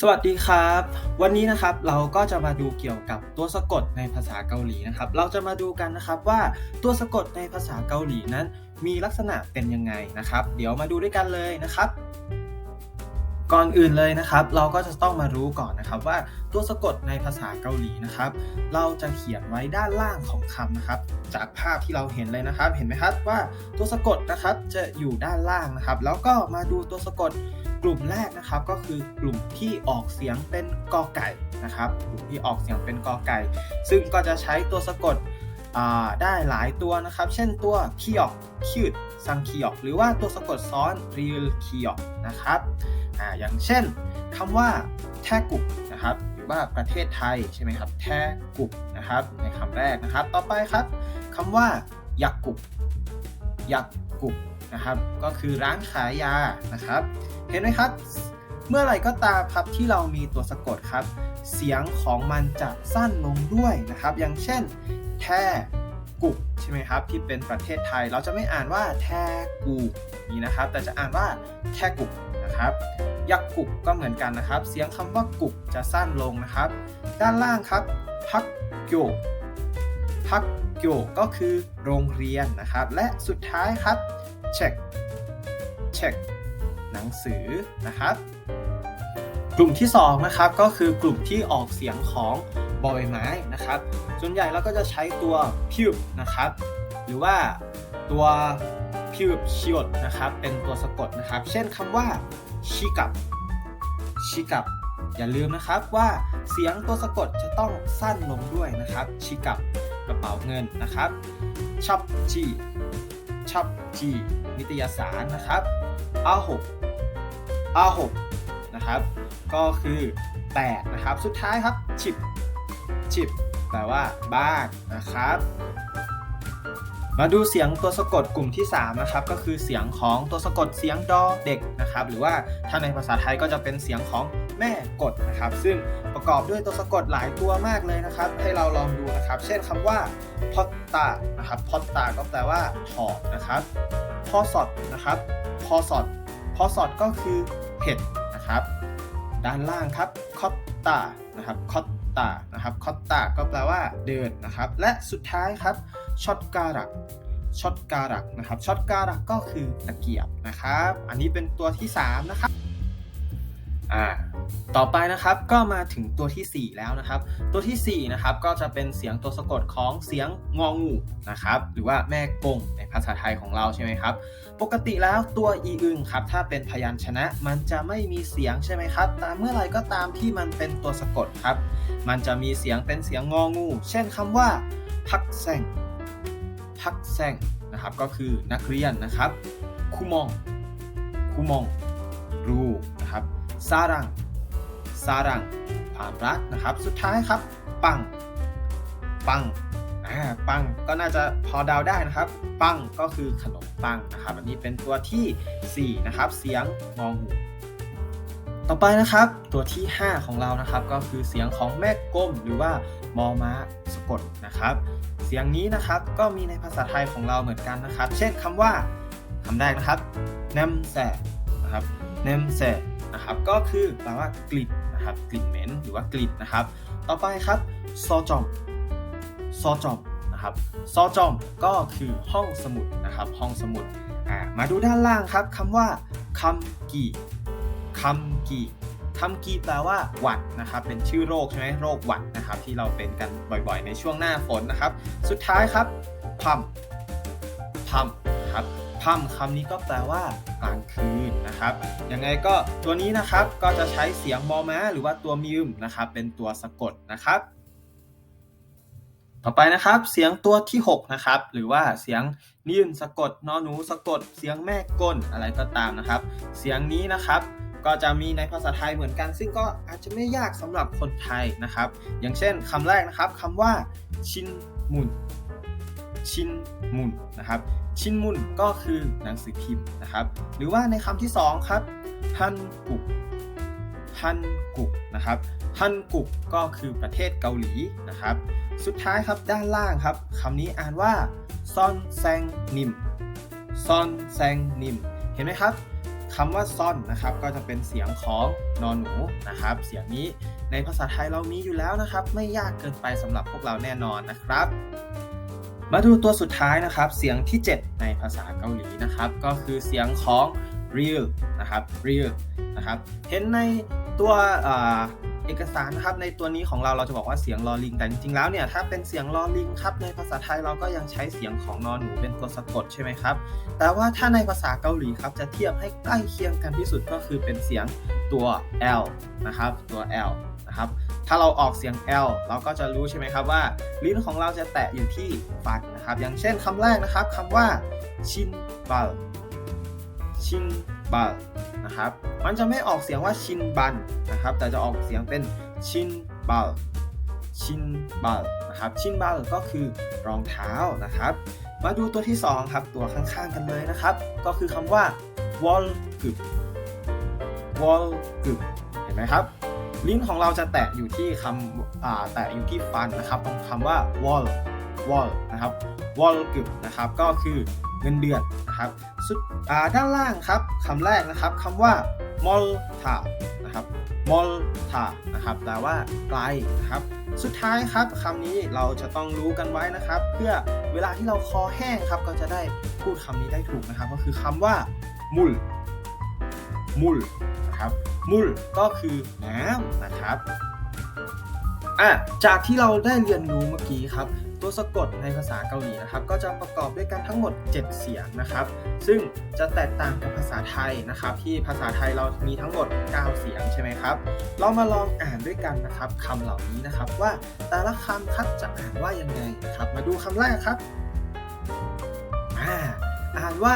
สวัสดีครับ วันนี้นะครับเราก็จะมาดูเกี่ยวกับตัวสะกดในภาษาเกาหลีนะครับ เราจะมาดูกันนะครับว่าตัวสะกดในภาษาเกาหลีนั้น มีลักษณะเป็นยังไงนะครับ เดี๋ยวมาดูด้วยกันเลยนะครับ ก่อนอื่นเลยนะครับ เราก็จะต้องมารู้ก่อนนะครับว่าตัวสะกดในภาษาเกาหลีนะครับ เราจะเขียนไว้ด้านล่างของคำนะครับ จากภาพที่เราเห็นเลยนะครับ เห็นไหมครับว่าตัวสะกดนะครับจะอยู่ด้านล่างนะครับ แล้วก็มาดูตัวสะกดกลุ่มแรกนะครับก็คือกลุ่มที่ออกเสียงเป็นกอไก่นะครับ กลุ่มที่ออกเสียงเป็นกอไก่ ซึ่งก็จะใช้ตัวสะกดได้หลายตัวนะครับ เช่นตัวคียอกคิวดซังคียอกหรือว่าตัวสะกดซ้อนรีลคียอกนะครับ อ่าอย่างเช่นคำว่าแทกุกนะครับหรือว่าประเทศไทยใช่ไหมครับแทกุกนะครับในคำแรกนะครับ ต่อไปครับคำว่ายักกุกยักกุกนะครับก็คือร้านขายยานะครับ เห็นไหมครับ เมื่อไหร่ก็ตามครับที่เรามีตัวสะกดครับ เสียงของมันจะสั้นลงด้วยนะครับ อย่างเช่น แทกุกใช่ไหมครับที่เป็นประเทศไทย เราจะไม่อ่านว่าแทกูนี่นะครับ แต่จะอ่านว่าแทกุก นะครับ ยักกุกก็เหมือนกันนะครับ เสียงคำว่ากุกจะสั้นลงนะครับ ด้านล่างครับพักโยพักโยก็คือโรงเรียนนะครับ และสุดท้ายครับเช็คเช็คหนังสือนะครับ กลุ่มที่2นะครับก็คือกลุ่มที่ออกเสียงของบอใบไม้นะครับ ส่วนใหญ่เราก็จะใช้ตัวพิวนะครับ หรือว่าตัวพิวชิวนะครับ เป็นตัวสะกดนะครับ เช่นคำว่า ชิกับ ชิกับ อย่าลืมนะครับว่าเสียงตัวสะกดจะต้องสั้นลงด้วยนะครับ ชิกับกระเป๋าเงินนะครับชับจีชับจีนิตยสารนะครับอาหกอาหกนะครับ ก็คือแตกนะครับ สุดท้ายครับฉิบฉิบแปลว่าบ้านนะครับ มาดูเสียงตัวสะกดกลุ่มที่3นะครับก็คือเสียงของตัวสะกดเสียงดอเด็กนะครับหรือว่าถ้าในภาษาไทยก็จะเป็นเสียงของแม่กดนะครับ ซึ่งประกอบด้วยตัวสะกดหลายตัวมากเลยนะครับ ให้เราลองดูนะครับ เช่นคำว่าพอตตานะครับพอตตาก็แปลว่าถอดนะครับพอสอดนะครับพอสอดพอสอดก็คือเห็ดนะครับ ด้านล่างครับคอตตานะครับคอตตานะครับคอตตาก็แปลว่าเดินนะครับ และสุดท้ายครับ ช็อตการักช็อตการักนะครับช็อตการักก็คือตะเกียบนะครับ อันนี้เป็นตัวที่ 3 นะครับอ่าต่อไปนะครับก็มาถึงตัวที่ 4 แล้วนะครับ ตัวที่4นะครับก็จะเป็นเสียงตัวสะกดของเสียงงองูนะครับหรือว่าแม่กงในภาษาไทยของเราใช่ไหมครับ ปกติแล้วตัวอีอึงครับถ้าเป็นพยัญชนะมันจะไม่มีเสียงใช่ไหมครับแต่เมื่อไหร่ก็ตามที่มันเป็นตัวสะกดครับ มันจะมีเสียงเป็นเสียงงองู เช่นคำว่า พักแซง พักแซงนะครับก็คือนักเรียนนะครับคูมองคูมองรูนะครับซารังซารังความรักนะครับ สุดท้ายครับ ปัง ปังอ่าปังก็น่าจะพอเดาได้นะครับ ปังก็คือขนมปังนะครับ อันนี้เป็นตัวที่ 4 นะครับ เสียงงองู ต่อไปนะครับตัวที่ 5 ของเรานะครับก็คือเสียงของแม่กลมหรือว่ามอม้าสะกดนะครับ เสียงนี้นะครับก็มีในภาษาไทยของเราเหมือนกันนะครับ เช่นคำว่าคำแรกนะครับเนมแสนะครับเนมแสนะครับก็คือแปลว่ากลิ่นนะครับกลิ่นเหม็นหรือว่ากลิ่นนะครับ ต่อไปครับซอจอมซอจอมนะครับซอจอมก็คือห้องสมุดนะครับห้องสมุดมาดูด้านล่างครับคำว่าคำกี คำกีคำกีแปลว่าหวัดนะครับ เป็นชื่อโรคใช่ไหมโรคหวัดนะครับ ที่เราเป็นกันบ่อยๆ ในช่วงหน้าฝนนะครับ สุดท้ายครับพัมพัมครับพัมคำนี้ก็แปลว่ากลางคืนนะครับยังไงก็ตัวนี้นะครับก็จะใช้เสียงมอม้าหรือว่าตัวมิมนะครับ เป็นตัวสะกดนะครับ ต่อไปนะครับเสียงตัวที่6นะครับหรือว่าเสียงนิ่มสะกดนอหนูสะกด เสียงแม่กลอะไรก็ตามนะครับ เสียงนี้นะครับ ก็จะมีในภาษาไทยเหมือนกัน ซึ่งก็อาจจะไม่ยากสำหรับคนไทยนะครับ อย่างเช่นคำแรกนะครับคำว่าชินมุนชินมุนนะครับชินมุนก็คือหนังสือพิมพ์นะครับ หรือว่าในคำที่2ครับฮันกุกฮันกุกนะครับฮันกุกก็คือประเทศเกาหลีนะครับ สุดท้ายครับด้านล่างครับคำนี้อ่านว่าซอนแซงนิมซอนแซงนิม เห็นไหมครับ คำว่าซ่อนนะครับก็จะเป็นเสียงของนอนหนูนะครับ เสียงนี้ในภาษาไทยเรามีอยู่แล้วนะครับ ไม่ยากเกินไปสำหรับพวกเราแน่นอนนะครับ มาดูตัวสุดท้ายนะครับ เสียงที่ 7 ในภาษาเกาหลีนะครับ ก็คือเสียงของ real นะครับ real นะครับ เห็นในตัว เอกสารนะครับในตัวนี้ของเราเราจะบอกว่าเสียงลอลิง แต่จริงๆแล้วเนี่ยถ้าเป็นเสียงลอลิงครับในภาษาไทยเราก็ยังใช้เสียงของนอนหนูเป็นตัวสะกดใช่ไหมครับแต่ว่าถ้าในภาษาเกาหลีครับจะเทียบให้ใกล้เคียงกันที่สุดก็คือเป็นเสียงตัว L นะครับตัว L นะครับถ้าเราออกเสียง L เราก็จะรู้ใช่ไหมครับว่า ลิ้นของเราจะแตะอยู่ที่ฟันนะครับอย่างเช่นคำแรกนะครับคำว่าชินบัลชินบัล นะครับ มันจะไม่ออกเสียงว่าชินบันนะครับ แต่จะออกเสียงเป็นชินบัลชินบัลนะครับ ชินบัลก็คือรองเท้านะครับ มาดูตัวที่สองครับ ตัวข้างๆกันเลยนะครับ ก็คือคำว่าวอลกึบวอลกึบเห็นไหมครับ ลิ้นของเราจะแตะอยู่ที่คำแตะอยู่ที่ฟันนะครับ ตรงคำว่า wall wall นะครับ wall กึบนะครับ ก็คือ เงินเดือนนะครับสุดด้านล่างครับคำแรกนะครับคำว่า molta นะครับ molta นะครับแปลว่าไกลนะครับ สุดท้ายครับคำนี้เราจะต้องรู้กันไว้นะครับ เพื่อเวลาที่เราคอแห้งครับก็จะได้พูดคำนี้ได้ถูกนะครับ ก็คือคำว่ามุลมุลนะครับมุลก็คือน้ำนะครับอะจากที่เราได้เรียนรู้เมื่อกี้ครับ ตัวสะกดในภาษาเกาหลีนะครับ ก็จะประกอบด้วยกันทั้งหมด 7 เสียงนะครับ ซึ่งจะแตกต่างกับภาษาไทยนะครับ ที่ภาษาไทยเรามีทั้งหมด 9 เสียงใช่ไหมครับ เรามาลองอ่านด้วยกันนะครับคำเหล่านี้นะครับว่าแต่ละคำครับจะอ่านว่ายังไงนะครับ มาดูคำแรกครับอ่าอ่านว่า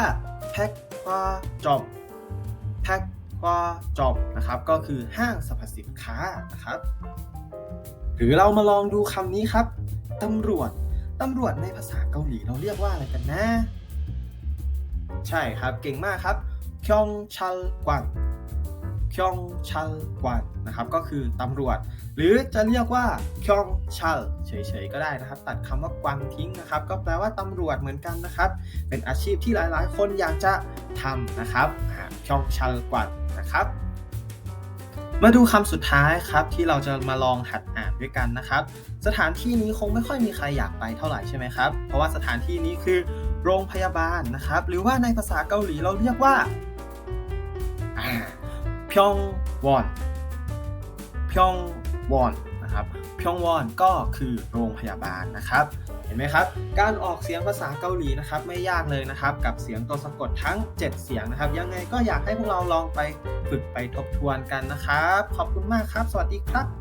แพ็คควาจอบแพ็คควาจอบนะครับ ก็คือห้างสรรพสินค้านะครับ หรือเรามาลองดูคำนี้ครับ ตำรวจ ตำรวจในภาษาเกาหลีเราเรียกว่าอะไรกันนะ ใช่ครับเก่งมากครับคยองชัลกวันคยองชัลกวันนะครับ ก็คือตำรวจ หรือจะเรียกว่าคยองชัลเฉยๆก็ได้นะครับ ตัดคำว่ากวันทิ้งนะครับ ก็แปลว่าตำรวจเหมือนกันนะครับ เป็นอาชีพที่หลายๆ คนอยากจะทำนะครับคยองชัลกวันนะครับ มาดูคำสุดท้ายครับที่เราจะมาลองหัดอ่านด้วยกันนะครับ สถานที่นี้คงไม่ค่อยมีใครอยากไปเท่าไหร่ใช่ไหมครับ เพราะว่าสถานที่นี้คือโรงพยาบาลนะครับ หรือว่าในภาษาเกาหลีเราเรียกว่าพยองวอนพยองวอน นะครับพยองวอนก็คือโรงพยาบาลนะครับ เห็นไหมครับ การออกเสียงภาษาเกาหลีนะครับไม่ยากเลยนะครับ กับเสียงตัวสะกดทั้ง 7 เสียงนะครับ ยังไงก็อยากให้พวกเราลองไปฝึกไปทบทวนกันนะครับ ขอบคุณมากครับ สวัสดีครับ